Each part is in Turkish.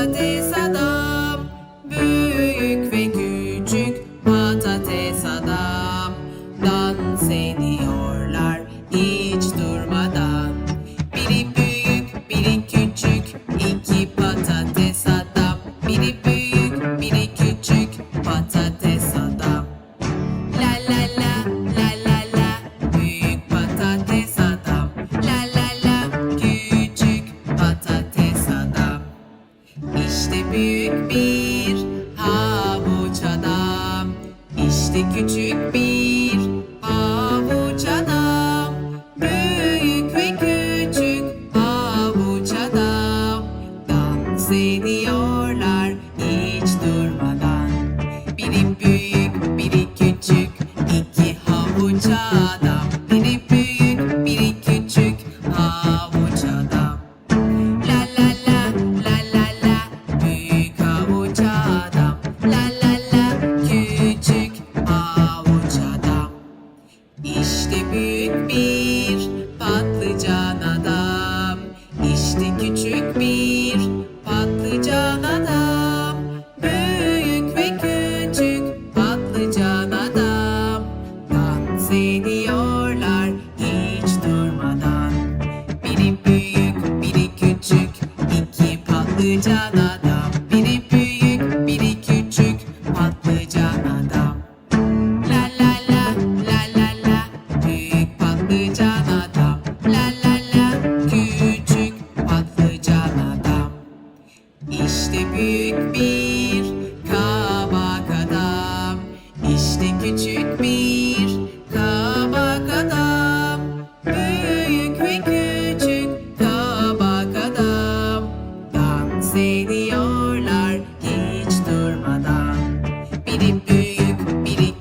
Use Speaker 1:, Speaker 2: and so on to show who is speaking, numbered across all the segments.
Speaker 1: küçük bir patates adam büyük bir havuç adam. İşte küçük bir havuç adam. Büyük ve küçük havuç adam. Dans ediyorlar hiç durmadan. Biri büyük biri küçük iki havuç adam İşte küçük bir patlıcan adam. Büyük ve küçük patlıcan adam. Dans ediyorlar İşte büyük bir kabak adam İşte küçük bir kabak adam Büyük ve küçük kabak adam Dans ediyorlar hiç durmadan. Biri büyük biri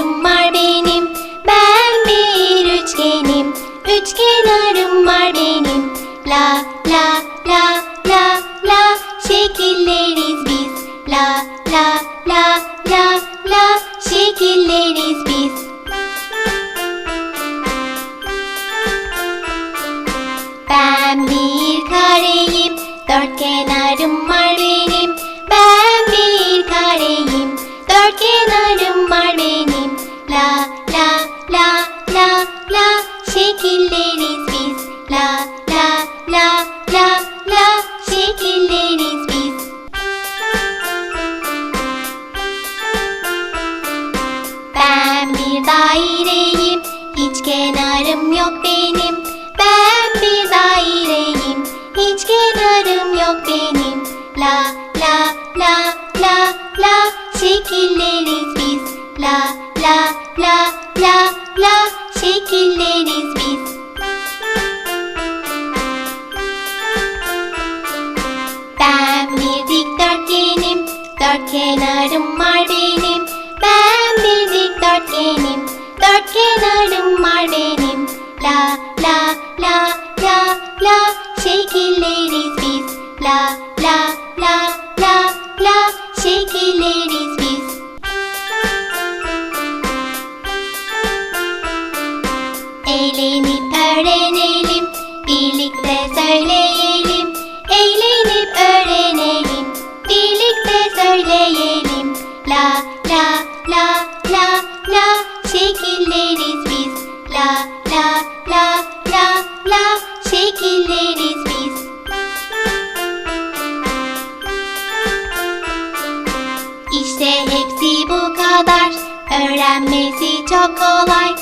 Speaker 2: kenarım var benim. Ben bir üçgenim, üç kenarım var benim. La la la la la şekilleriz biz. La la la la la şekilleriz biz. Ben bir kareyim, dört kenarım var benim. Ben bir kareyim, dört kenarım var benim. La la la la la şekilleriz biz. La la la la la şekilleriz biz. Ben bir daireyim, hiç kenarım yok benim. Ben bir daireyim, hiç kenarım yok benim. La la la la la şekilleriz biz. La la la la la şekilleriz biz. Ben bir dikdörtgenim, dört kenarım var benim. Ben bir dikdörtgenim, dört kenarım var benim. La la la la la şekilleriz biz. La söyleyelim. Eğlenip öğrenelim, birlikte söyleyelim. La la la la la şekilleriz biz. La la la la la şekilleriz biz. İşte hepsi bu kadar. Öğrenmesi çok kolay.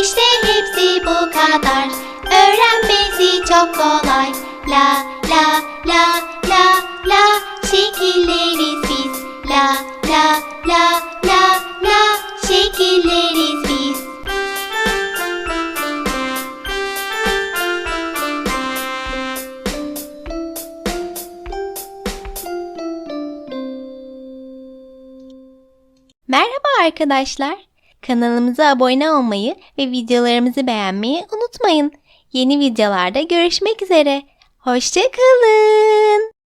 Speaker 2: İşte hepsi bu kadar. Öğrenmesi çok kolay. La la la la la şekilleriz biz. La la la la la şekilleriz biz. arkadaşlar. Kanalımıza abone olmayı ve videolarımızı beğenmeyi unutmayın. Yeni videolarda görüşmek üzere. Hoşçakalın.